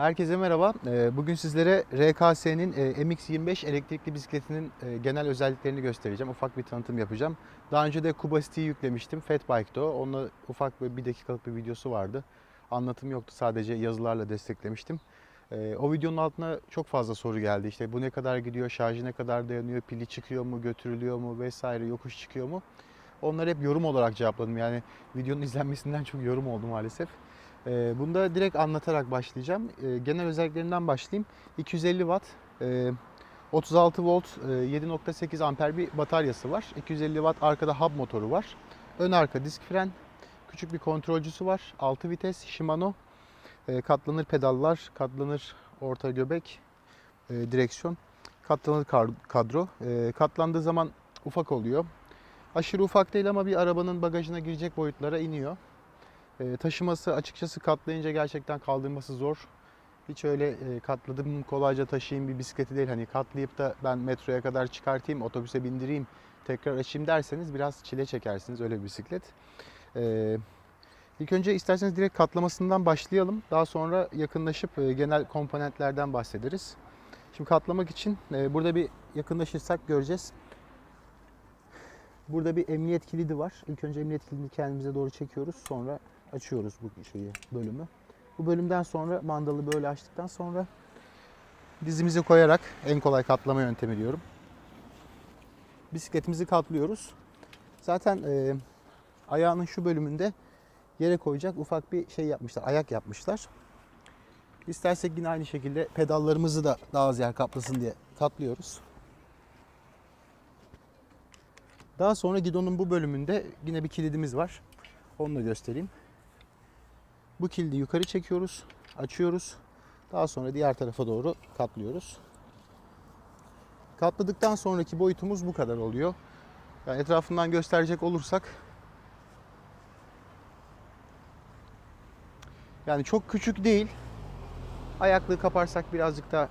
Herkese merhaba. Ee, Bugün sizlere RKS'nin e, MX-25 elektrikli bisikletinin e, genel özelliklerini göstereceğim. Ufak bir tanıtım yapacağım. Daha önce de Kuba City'yi yüklemiştim. Fat Bike'da o. Onunla ufak bir, bir dakikalık bir videosu vardı. Anlatım yoktu. Sadece yazılarla desteklemiştim. Ee, O videonun altına çok fazla soru geldi. İşte bu ne kadar gidiyor, şarjı ne kadar dayanıyor, pili çıkıyor mu, götürülüyor mu vesaire, yokuş çıkıyor mu? Onları hep yorum olarak cevapladım. Yani videonun izlenmesinden çok yorum oldu maalesef. Ee, Bunda direkt anlatarak başlayacağım. Ee, Genel özelliklerinden başlayayım. 250 watt, e, 36 volt, e, 7.8 amper bir bataryası var. 250 watt arkada hub motoru var. Ön arka disk fren, küçük bir kontrolcüsü var. 6 vites Shimano. Katlanır pedallar, katlanır orta göbek, direksiyon, katlanır kadro. Katlandığı zaman ufak oluyor. Aşırı ufak değil ama bir arabanın bagajına girecek boyutlara iniyor. E, taşıması açıkçası katlayınca gerçekten kaldırması zor. Hiç öyle e, katladım kolayca taşıyayım bir bisikleti değil. Hani katlayıp da ben metroya kadar çıkartayım, otobüse bindireyim, tekrar açayım derseniz biraz çile çekersiniz öyle bir bisiklet. E, ilk önce isterseniz direkt katlamasından başlayalım. Daha sonra yakınlaşıp e, genel komponentlerden bahsederiz. Şimdi katlamak için e, burada bir yakınlaşırsak göreceğiz. Burada bir emniyet kilidi var. İlk önce emniyet kilidini kendimize doğru çekiyoruz. Sonra açıyoruz bu şeyi, bölümü. Bu bölümden sonra mandalı böyle açtıktan sonra dizimizi koyarak en kolay katlama yöntemi diyorum. Bisikletimizi katlıyoruz. Zaten e, ayağının şu bölümünde yere koyacak ufak bir şey yapmışlar, ayak yapmışlar. İstersek yine aynı şekilde pedallarımızı da daha az yer kaplasın diye katlıyoruz. Daha sonra gidonun bu bölümünde yine bir kilidimiz var. Onu da göstereyim. Bu kilidi yukarı çekiyoruz, açıyoruz. Daha sonra diğer tarafa doğru katlıyoruz. Katladıktan sonraki boyutumuz bu kadar oluyor. Yani etrafından gösterecek olursak yani çok küçük değil. Ayaklığı kaparsak birazcık daha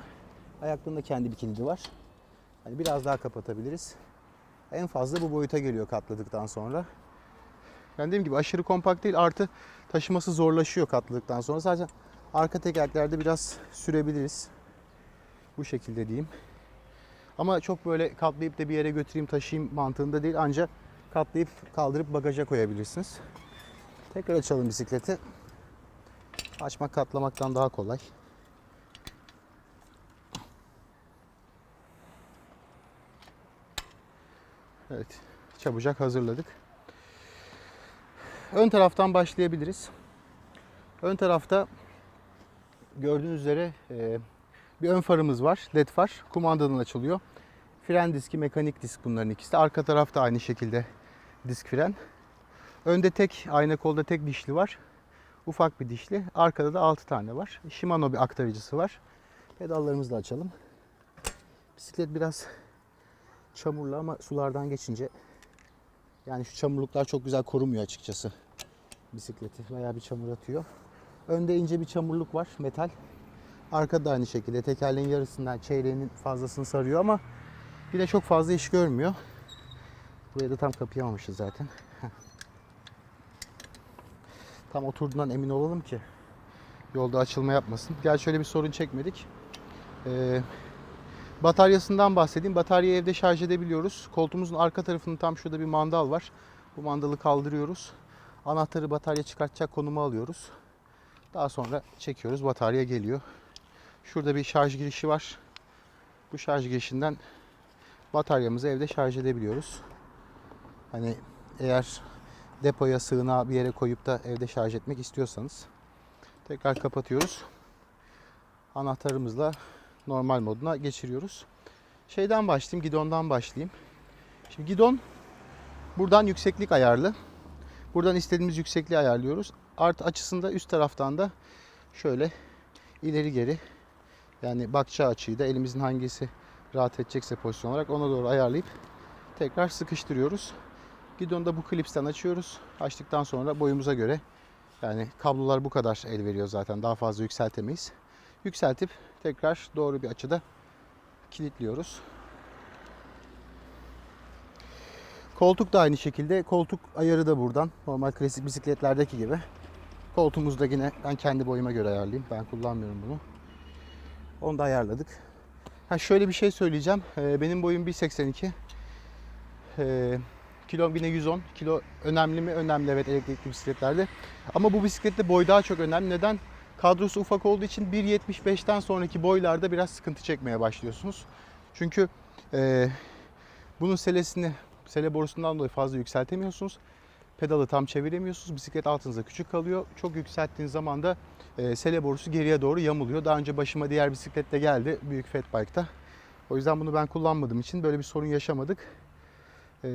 ayaklığında kendi bir kilidi var. Hani biraz daha kapatabiliriz. En fazla bu boyuta geliyor katladıktan sonra. Yani dediğim gibi aşırı kompakt değil artı taşıması zorlaşıyor katladıktan sonra. Sadece arka tekerlerde biraz sürebiliriz. Bu şekilde diyeyim. Ama çok böyle katlayıp da bir yere götüreyim taşıyayım mantığında değil. Ancak katlayıp kaldırıp bagaja koyabilirsiniz. Tekrar açalım bisikleti. Açmak katlamaktan daha kolay. Evet, çabucak hazırladık. Ön taraftan başlayabiliriz. Ön tarafta gördüğünüz üzere e, bir ön farımız var. LED far. Kumandadan açılıyor. Fren diski, mekanik disk bunların ikisi. Arka tarafta aynı şekilde disk fren. Önde tek, ayna kolda tek dişli var. Ufak bir dişli. Arkada da 6 tane var. Shimano bir aktarıcısı var. Pedallarımızı da açalım. Bisiklet biraz çamurlu ama sulardan geçince yani şu çamurluklar çok güzel korumuyor açıkçası bisikleti. Bayağı bir çamur atıyor. Önde ince bir çamurluk var metal. Arkada aynı şekilde tekerleğin yarısından çeyreğinin fazlasını sarıyor ama yine çok fazla iş görmüyor. Buraya da tam kapayamamışız zaten. Tam oturduğundan emin olalım ki yolda açılma yapmasın. Gerçi şöyle bir sorun çekmedik. Ee, Bataryasından bahsedeyim. Bataryayı evde şarj edebiliyoruz. Koltuğumuzun arka tarafında tam şurada bir mandal var. Bu mandalı kaldırıyoruz. Anahtarı batarya çıkartacak konuma alıyoruz. Daha sonra çekiyoruz. Batarya geliyor. Şurada bir şarj girişi var. Bu şarj girişinden bataryamızı evde şarj edebiliyoruz. Hani eğer depoya sığınağa bir yere koyup da evde şarj etmek istiyorsanız tekrar kapatıyoruz. Anahtarımızla normal moduna geçiriyoruz. Şeyden başlayayım, gidondan başlayayım. Şimdi gidon buradan yükseklik ayarlı. Buradan istediğimiz yüksekliği ayarlıyoruz. Artı açısında üst taraftan da şöyle ileri geri yani bakacağı açıyı da elimizin hangisi rahat edecekse pozisyon olarak ona doğru ayarlayıp tekrar sıkıştırıyoruz. Gidonu da bu klipsten açıyoruz. Açtıktan sonra boyumuza göre yani kablolar bu kadar el veriyor zaten. Daha fazla yükseltemeyiz. Yükseltip tekrar doğru bir açıda kilitliyoruz. Koltuk da aynı şekilde. Koltuk ayarı da buradan. Normal klasik bisikletlerdeki gibi. Koltuğumuzda yine ben kendi boyuma göre ayarlayayım. Ben kullanmıyorum bunu. Onu da ayarladık. Ha şöyle bir şey söyleyeceğim. Ee, benim boyum 1.82. Ee, kilo yine 110. Kilo önemli mi? Önemli evet elektrikli bisikletlerde. Ama bu bisiklette boy daha çok önemli. Neden? Kadrosu ufak olduğu için 1.75'ten sonraki boylarda biraz sıkıntı çekmeye başlıyorsunuz. Çünkü e, bunun selesini, sele borusundan dolayı fazla yükseltemiyorsunuz. Pedalı tam çeviremiyorsunuz. Bisiklet altınıza küçük kalıyor. Çok yükselttiğiniz zaman da e, sele borusu geriye doğru yamuluyor. Daha önce başıma diğer bisiklette geldi. Büyük fat bike'da. O yüzden bunu ben kullanmadığım için böyle bir sorun yaşamadık. E,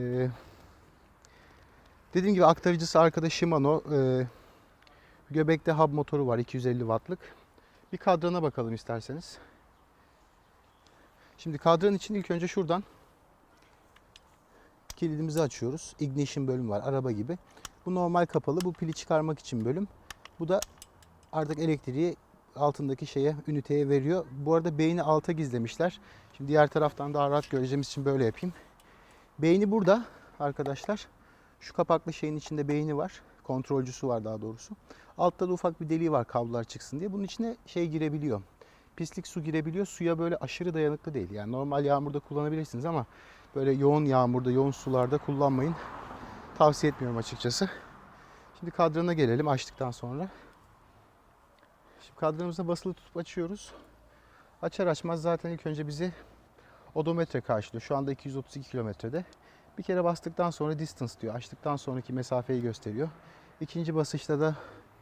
dediğim gibi aktarıcısı arkada Shimano. E, göbekte hub motoru var 250 wattlık. Bir kadrana bakalım isterseniz. Şimdi kadran için ilk önce şuradan kilidimizi açıyoruz. Ignition bölüm var araba gibi. Bu normal kapalı. Bu pili çıkarmak için bölüm. Bu da artık elektriği altındaki şeye, üniteye veriyor. Bu arada beyni alta gizlemişler. Şimdi diğer taraftan daha rahat göreceğimiz için böyle yapayım. Beyni burada arkadaşlar. Şu kapaklı şeyin içinde beyni var. Kontrolcüsü var daha doğrusu. Altta da ufak bir deliği var kablolar çıksın diye. Bunun içine şey girebiliyor. Pislik su girebiliyor. Suya böyle aşırı dayanıklı değil. Yani normal yağmurda kullanabilirsiniz ama böyle yoğun yağmurda, yoğun sularda kullanmayın. Tavsiye etmiyorum açıkçası. Şimdi kadrana gelelim açtıktan sonra. Şimdi kadranımıza basılı tutup açıyoruz. Açar açmaz zaten ilk önce bizi odometre karşılıyor. Şu anda 232 kilometrede. Bir kere bastıktan sonra distance diyor. Açtıktan sonraki mesafeyi gösteriyor. İkinci basışta da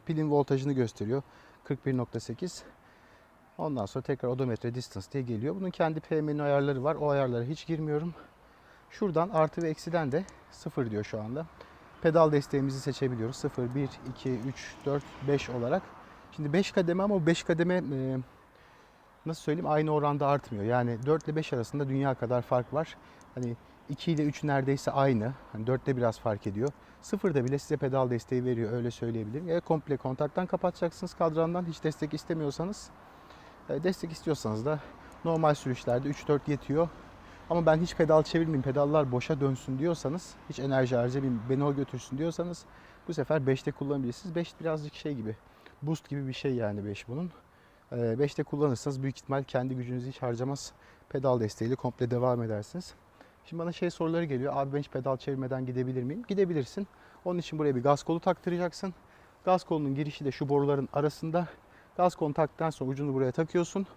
pilin voltajını gösteriyor. 41.8. Ondan sonra tekrar odometre distance diye geliyor. Bunun kendi PM'nin ayarları var. O ayarlara hiç girmiyorum. Şuradan artı ve eksiden de 0 diyor şu anda. Pedal desteğimizi seçebiliyoruz. 0, 1, 2, 3, 4, 5 olarak. Şimdi 5 kademe ama o 5 kademe e, nasıl söyleyeyim aynı oranda artmıyor. Yani 4 ile 5 arasında dünya kadar fark var. Hani 2 ile 3 neredeyse aynı. Hani 4'te biraz fark ediyor. 0'da bile size pedal desteği veriyor öyle söyleyebilirim. Ya komple kontaktan kapatacaksınız kadrandan hiç destek istemiyorsanız. E, Destek istiyorsanız da normal sürüşlerde 3-4 yetiyor. Ama ben hiç pedal çevirmeyeyim, pedallar boşa dönsün diyorsanız, hiç enerji harcamayayım, beni o götürsün diyorsanız bu sefer 5'te kullanabilirsiniz. 5 birazcık şey gibi, boost gibi bir şey yani 5 bunun. 5'te kullanırsanız büyük ihtimal kendi gücünüzü hiç harcamaz. Pedal desteğiyle komple devam edersiniz. Şimdi bana şey soruları geliyor. Abi ben hiç pedal çevirmeden gidebilir miyim? Gidebilirsin. Onun için buraya bir gaz kolu taktıracaksın. Gaz kolunun girişi de şu boruların arasında. Gaz kolunu taktıktan sonra ucunu buraya takıyorsun.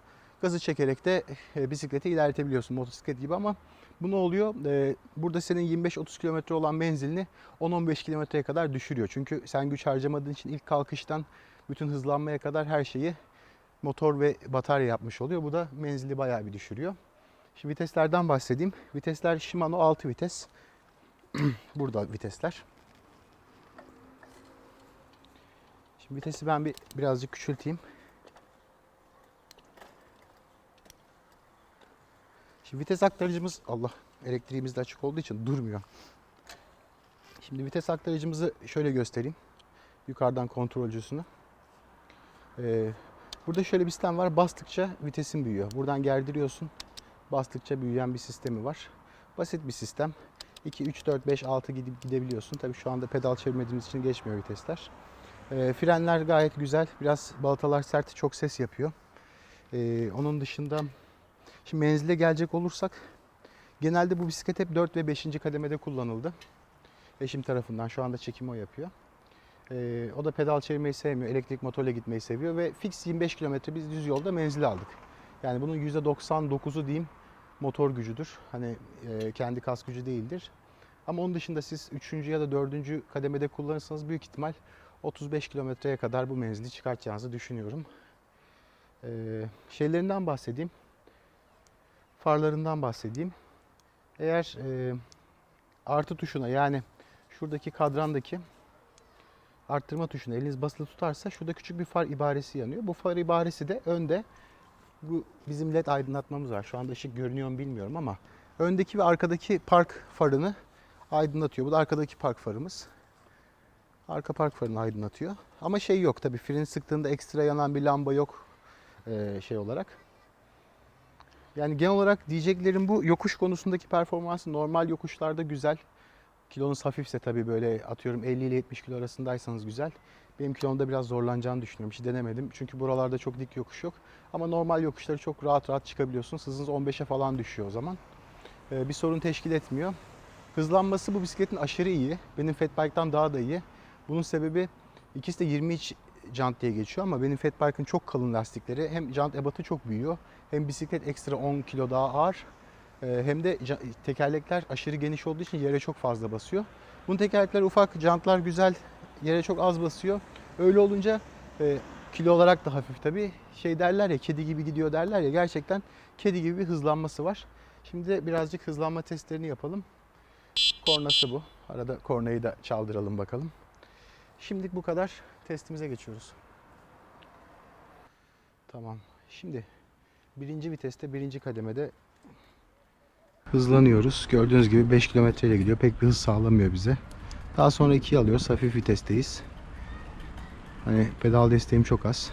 Gazı çekerek de e, bisikleti ilerletebiliyorsun motosiklet gibi ama bu ne oluyor? E, burada senin 25-30 kilometre olan menzilini 10-15 kilometreye kadar düşürüyor. Çünkü sen güç harcamadığın için ilk kalkıştan bütün hızlanmaya kadar her şeyi motor ve batarya yapmış oluyor. Bu da menzili bayağı bir düşürüyor. Şimdi viteslerden bahsedeyim. Vitesler Shimano 6 vites. Burada vitesler. Şimdi vitesi ben bir birazcık küçülteyim. Şimdi vites aktarıcımız Allah elektriğimiz de açık olduğu için durmuyor. Şimdi vites aktarıcımızı şöyle göstereyim. Yukarıdan kontrolcüsünü. Ee, burada şöyle bir sistem var. Bastıkça vitesin büyüyor. Buradan gerdiriyorsun. Bastıkça büyüyen bir sistemi var. Basit bir sistem. 2, 3, 4, 5, 6 gidip gidebiliyorsun. Tabii şu anda pedal çevirmediğimiz için geçmiyor vitesler. Ee, frenler gayet güzel. Biraz balatalar sert, çok ses yapıyor. Ee, onun dışında Şimdi menzile gelecek olursak genelde bu bisiklet hep 4 ve 5. kademede kullanıldı. Eşim tarafından şu anda çekimi o yapıyor. Ee, o da pedal çevirmeyi sevmiyor. Elektrik motorla gitmeyi seviyor ve fix 25 kilometre biz düz yolda menzil aldık. Yani bunun %99'u diyeyim motor gücüdür. Hani e, kendi kas gücü değildir. Ama onun dışında siz 3. ya da 4. kademede kullanırsanız büyük ihtimal 35 kilometreye kadar bu menzili çıkartacağınızı düşünüyorum. Ee, şeylerinden bahsedeyim farlarından bahsedeyim. Eğer e, artı tuşuna yani şuradaki kadrandaki arttırma tuşuna eliniz basılı tutarsa şurada küçük bir far ibaresi yanıyor. Bu far ibaresi de önde bu bizim led aydınlatmamız var. Şu anda ışık görünüyor mu bilmiyorum ama öndeki ve arkadaki park farını aydınlatıyor. Bu da arkadaki park farımız. Arka park farını aydınlatıyor. Ama şey yok tabii freni sıktığında ekstra yanan bir lamba yok e, şey olarak. Yani genel olarak diyeceklerim bu. Yokuş konusundaki performansı normal yokuşlarda güzel. Kilonuz hafifse tabii böyle atıyorum 50 ile 70 kilo arasındaysanız güzel. Benim kilomda biraz zorlanacağını düşünüyorum. Hiç denemedim. Çünkü buralarda çok dik yokuş yok. Ama normal yokuşları çok rahat rahat çıkabiliyorsunuz. Hızınız 15'e falan düşüyor o zaman. Ee, bir sorun teşkil etmiyor. Hızlanması bu bisikletin aşırı iyi. Benim Fatbike'dan daha da iyi. Bunun sebebi ikisi de 23 jant diye geçiyor ama benim Fatbike'ın çok kalın lastikleri. Hem jant ebatı çok büyüyor. Hem bisiklet ekstra 10 kilo daha ağır. Ee, Hem de tekerlekler aşırı geniş olduğu için yere çok fazla basıyor. Bunun tekerlekleri ufak, jantlar güzel, yere çok az basıyor. Öyle olunca e, kilo olarak da hafif tabii. Şey derler ya kedi gibi gidiyor derler ya gerçekten kedi gibi bir hızlanması var. Şimdi de birazcık hızlanma testlerini yapalım. Kornası bu. Arada kornayı da çaldıralım bakalım. Şimdilik bu kadar. Testimize geçiyoruz. Tamam. Şimdi birinci viteste birinci kademede hızlanıyoruz. Gördüğünüz gibi 5 kilometre ile gidiyor. Pek bir hız sağlamıyor bize. Daha sonra 2'yi alıyoruz. Hafif vitesteyiz. Hani pedal desteğim çok az.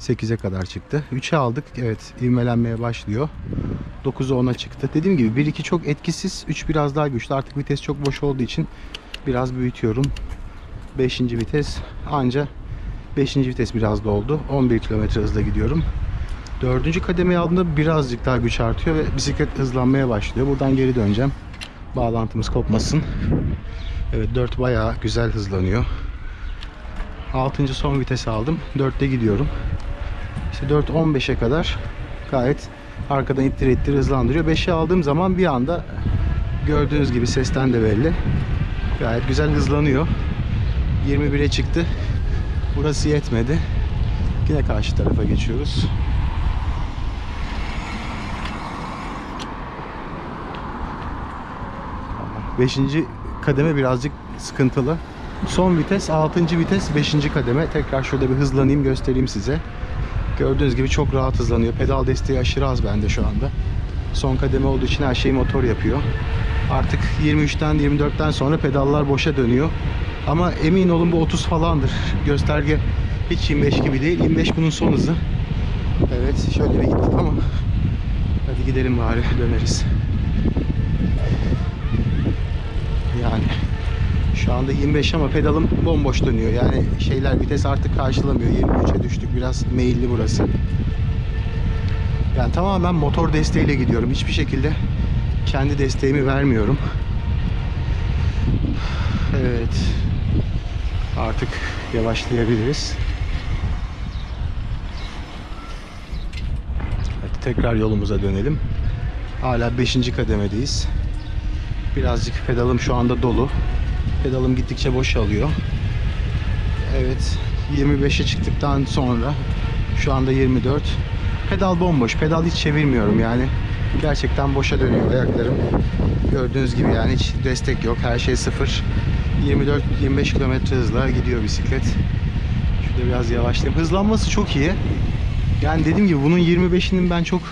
8'e kadar çıktı. 3'e aldık. Evet ivmelenmeye başlıyor. 9'a 10'a çıktı. Dediğim gibi 1-2 çok etkisiz. 3 biraz daha güçlü. Artık vites çok boş olduğu için biraz büyütüyorum. 5. vites anca 5. vites biraz da oldu. 11 kilometre hızla gidiyorum. Dördüncü kademeyi aldığımda birazcık daha güç artıyor ve bisiklet hızlanmaya başlıyor. Buradan geri döneceğim. Bağlantımız kopmasın. Evet 4 bayağı güzel hızlanıyor. 6. son vites aldım. 4'te gidiyorum. İşte 4-15'e kadar gayet arkadan ittir ittir hızlandırıyor. 5'e aldığım zaman bir anda gördüğünüz gibi sesten de belli. Gayet güzel hızlanıyor. 21'e çıktı. Burası yetmedi. Yine karşı tarafa geçiyoruz. Beşinci kademe birazcık sıkıntılı. Son vites, 6. vites, 5. kademe. Tekrar şurada bir hızlanayım göstereyim size. Gördüğünüz gibi çok rahat hızlanıyor. Pedal desteği aşırı az bende şu anda. Son kademe olduğu için her şeyi motor yapıyor. Artık 23'ten 24'ten sonra pedallar boşa dönüyor. Ama emin olun bu 30 falandır. Gösterge hiç 25 gibi değil. 25 bunun son hızı. Evet şöyle bir gittik ama hadi gidelim bari döneriz. Şu anda 25 ama pedalım bomboş dönüyor. Yani şeyler vites artık karşılamıyor. 23'e düştük. Biraz meyilli burası. Yani tamamen motor desteğiyle gidiyorum. Hiçbir şekilde kendi desteğimi vermiyorum. Evet. Artık yavaşlayabiliriz. Hadi tekrar yolumuza dönelim. Hala 5. kademedeyiz. Birazcık pedalım şu anda dolu. Pedalım gittikçe boşalıyor. Evet 25'e çıktıktan sonra şu anda 24. Pedal bomboş. Pedal hiç çevirmiyorum yani. Gerçekten boşa dönüyor ayaklarım. Gördüğünüz gibi yani hiç destek yok. Her şey sıfır. 24-25 kilometre hızla gidiyor bisiklet. Şurada biraz yavaşlayayım. Hızlanması çok iyi. Yani dediğim gibi bunun 25'inin ben çok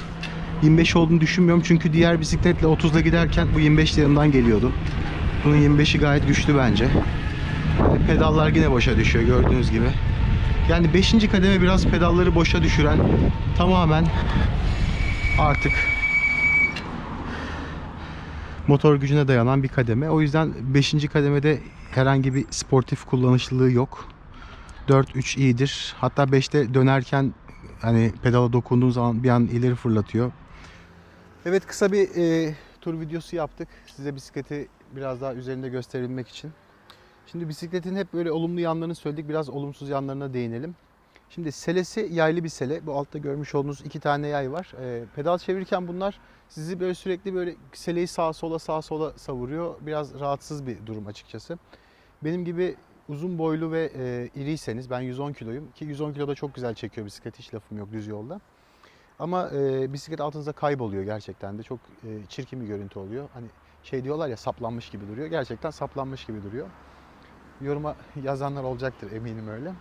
25 olduğunu düşünmüyorum. Çünkü diğer bisikletle 30'la giderken bu 25 yanından geliyordu. Bunun 25'i gayet güçlü bence. Yani pedallar yine boşa düşüyor gördüğünüz gibi. Yani 5. kademe biraz pedalları boşa düşüren tamamen artık motor gücüne dayanan bir kademe. O yüzden 5. kademede herhangi bir sportif kullanışlılığı yok. 4-3 iyidir. Hatta 5'te dönerken hani pedala dokunduğun zaman bir an ileri fırlatıyor. Evet kısa bir e, tur videosu yaptık. Size bisikleti biraz daha üzerinde gösterebilmek için. Şimdi bisikletin hep böyle olumlu yanlarını söyledik. Biraz olumsuz yanlarına değinelim. Şimdi selesi yaylı bir sele. Bu altta görmüş olduğunuz iki tane yay var. E, pedal çevirirken bunlar sizi böyle sürekli böyle seleyi sağa sola sağa sola savuruyor. Biraz rahatsız bir durum açıkçası. Benim gibi uzun boylu ve e, iriyseniz ben 110 kiloyum ki 110 kiloda çok güzel çekiyor bisiklet hiç lafım yok düz yolda. Ama e, bisiklet altınızda kayboluyor gerçekten de çok e, çirkin bir görüntü oluyor. Hani şey diyorlar ya saplanmış gibi duruyor. Gerçekten saplanmış gibi duruyor. Yoruma yazanlar olacaktır eminim öyle.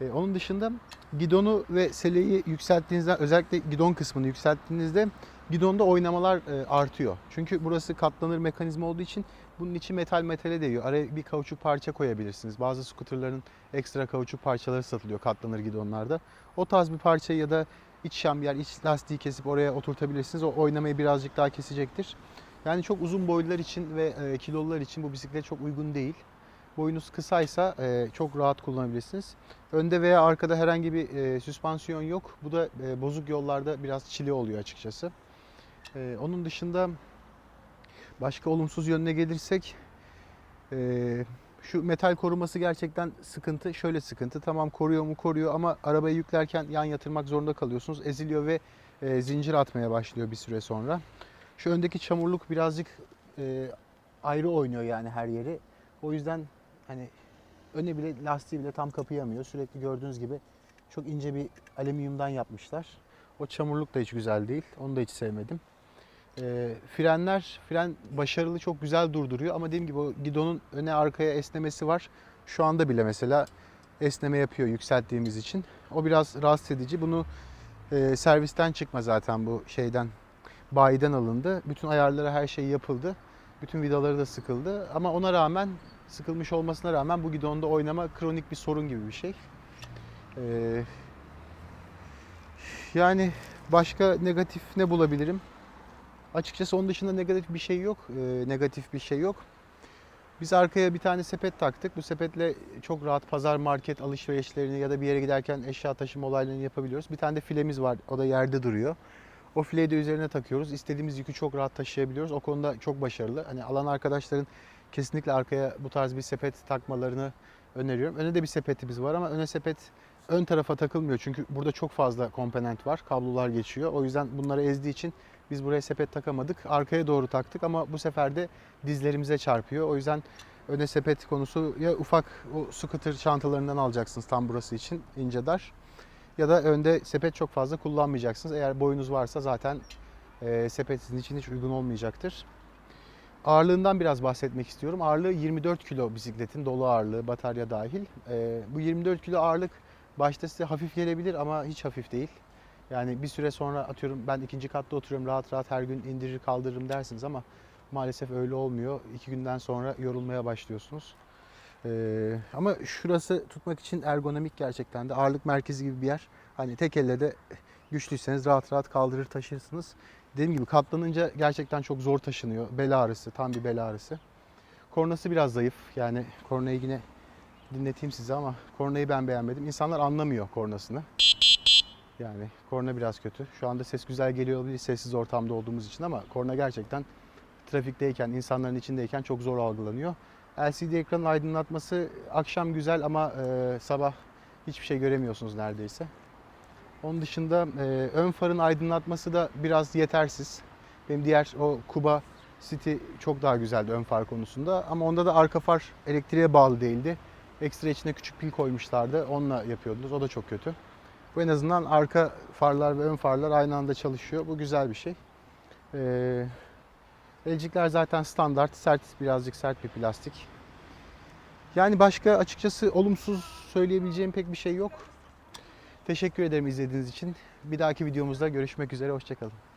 E, onun dışında gidonu ve seleyi yükselttiğinizde özellikle gidon kısmını yükselttiğinizde gidonda oynamalar e, artıyor. Çünkü burası katlanır mekanizma olduğu için bunun içi metal metale değiyor. Araya bir kauçuk parça koyabilirsiniz. Bazı skuterların ekstra kauçuk parçaları satılıyor katlanır gidonlarda. O tarz bir parçayı ya da iç şambiyer, iç lastiği kesip oraya oturtabilirsiniz. O oynamayı birazcık daha kesecektir. Yani çok uzun boylular için ve e, kilolular için bu bisiklet çok uygun değil. boyunuz kısaysa e, çok rahat kullanabilirsiniz. Önde veya arkada herhangi bir e, süspansiyon yok. Bu da e, bozuk yollarda biraz çile oluyor açıkçası. Onun dışında başka olumsuz yönüne gelirsek şu metal koruması gerçekten sıkıntı. Şöyle sıkıntı. Tamam koruyor mu koruyor ama arabayı yüklerken yan yatırmak zorunda kalıyorsunuz. Eziliyor ve e, zincir atmaya başlıyor bir süre sonra. Şu öndeki çamurluk birazcık e, ayrı oynuyor yani her yeri. O yüzden hani öne bile lastiği bile tam kapayamıyor. Sürekli gördüğünüz gibi çok ince bir alüminyumdan yapmışlar. O çamurluk da hiç güzel değil. Onu da hiç sevmedim. E, frenler, fren başarılı çok güzel durduruyor ama dediğim gibi o gidonun öne arkaya esnemesi var. Şu anda bile mesela esneme yapıyor yükselttiğimiz için. O biraz rahatsız edici. Bunu e, servisten çıkma zaten bu şeyden bayiden alındı. Bütün ayarları her şey yapıldı. Bütün vidaları da sıkıldı. Ama ona rağmen sıkılmış olmasına rağmen bu gidonda oynama kronik bir sorun gibi bir şey. Ee, yani başka negatif ne bulabilirim? Açıkçası onun dışında negatif bir şey yok. Ee, negatif bir şey yok. Biz arkaya bir tane sepet taktık. Bu sepetle çok rahat pazar market alışverişlerini ya da bir yere giderken eşya taşıma olaylarını yapabiliyoruz. Bir tane de filemiz var. O da yerde duruyor. O fileyi de üzerine takıyoruz. İstediğimiz yükü çok rahat taşıyabiliyoruz. O konuda çok başarılı. Hani alan arkadaşların kesinlikle arkaya bu tarz bir sepet takmalarını öneriyorum. Öne de bir sepetimiz var ama öne sepet ön tarafa takılmıyor. Çünkü burada çok fazla komponent var. Kablolar geçiyor. O yüzden bunları ezdiği için biz buraya sepet takamadık. Arkaya doğru taktık ama bu sefer de dizlerimize çarpıyor. O yüzden öne sepet konusu ya ufak o scooter çantalarından alacaksınız tam burası için ince dar. Ya da önde sepet çok fazla kullanmayacaksınız. Eğer boyunuz varsa zaten e, sepet sizin için hiç uygun olmayacaktır. Ağırlığından biraz bahsetmek istiyorum. Ağırlığı 24 kilo bisikletin dolu ağırlığı batarya dahil. E, bu 24 kilo ağırlık başta size hafif gelebilir ama hiç hafif değil. Yani bir süre sonra atıyorum ben ikinci katta oturuyorum rahat rahat her gün indirir kaldırırım dersiniz ama maalesef öyle olmuyor. İki günden sonra yorulmaya başlıyorsunuz. Ee, ama şurası tutmak için ergonomik gerçekten de ağırlık merkezi gibi bir yer. Hani tek elle de güçlüyseniz rahat rahat kaldırır taşırsınız. Dediğim gibi katlanınca gerçekten çok zor taşınıyor. Bel ağrısı, tam bir bel ağrısı. Kornası biraz zayıf. Yani kornayı yine dinleteyim size ama kornayı ben beğenmedim. İnsanlar anlamıyor kornasını. Yani korna biraz kötü. Şu anda ses güzel geliyor olabilir sessiz ortamda olduğumuz için ama korna gerçekten trafikteyken, insanların içindeyken çok zor algılanıyor. LCD ekranın aydınlatması akşam güzel ama e, sabah hiçbir şey göremiyorsunuz neredeyse. Onun dışında e, ön farın aydınlatması da biraz yetersiz. Benim diğer o Kuba City çok daha güzeldi ön far konusunda ama onda da arka far elektriğe bağlı değildi. Ekstra içine küçük pil koymuşlardı. Onunla yapıyordunuz. O da çok kötü. Bu en azından arka farlar ve ön farlar aynı anda çalışıyor. Bu güzel bir şey. Ee, elcikler zaten standart. Sert, birazcık sert bir plastik. Yani başka açıkçası olumsuz söyleyebileceğim pek bir şey yok. Teşekkür ederim izlediğiniz için. Bir dahaki videomuzda görüşmek üzere. Hoşçakalın.